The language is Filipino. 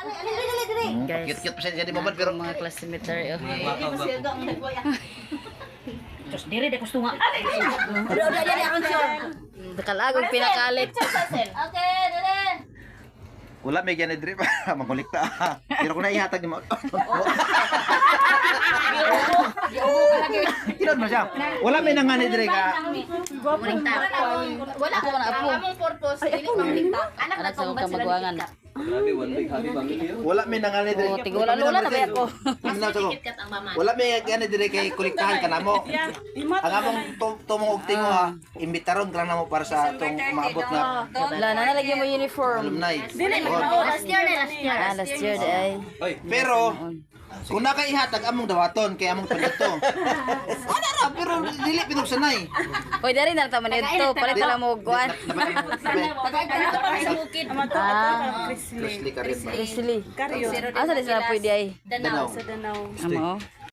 Cute-cute pa siya di babad pero mga classmate tayo. Terus diri de gusto nga. Nakalagog pinakalit. wala may gyan drip makulikta. Pero kung naihatag ni mo. Tinod mo siya. Wala may nangani dire ka. Wala ko na apo. Anak sa mga magwangan. Wala may nangani dire. O, tigula lula na ba ako? Tingnan ko. Wala may gani dire kay kuliktahan ka namo. Ang among tu- tumong og tingo ha. Imbitaron ka namo para sa tong maabot nga Wala na nalagyan mo uniform. alumni. Last year na, last year. Ah, last year ay. Pero kung nakaihatag among dawaton kay among pagdato. Dili pinugsanay. Oy, dari na taman ito. Palit na lang mo kuan. Ah, Leslie ka rin ba? Leslie. Asa di sila pwede ay? Danaw. Amo.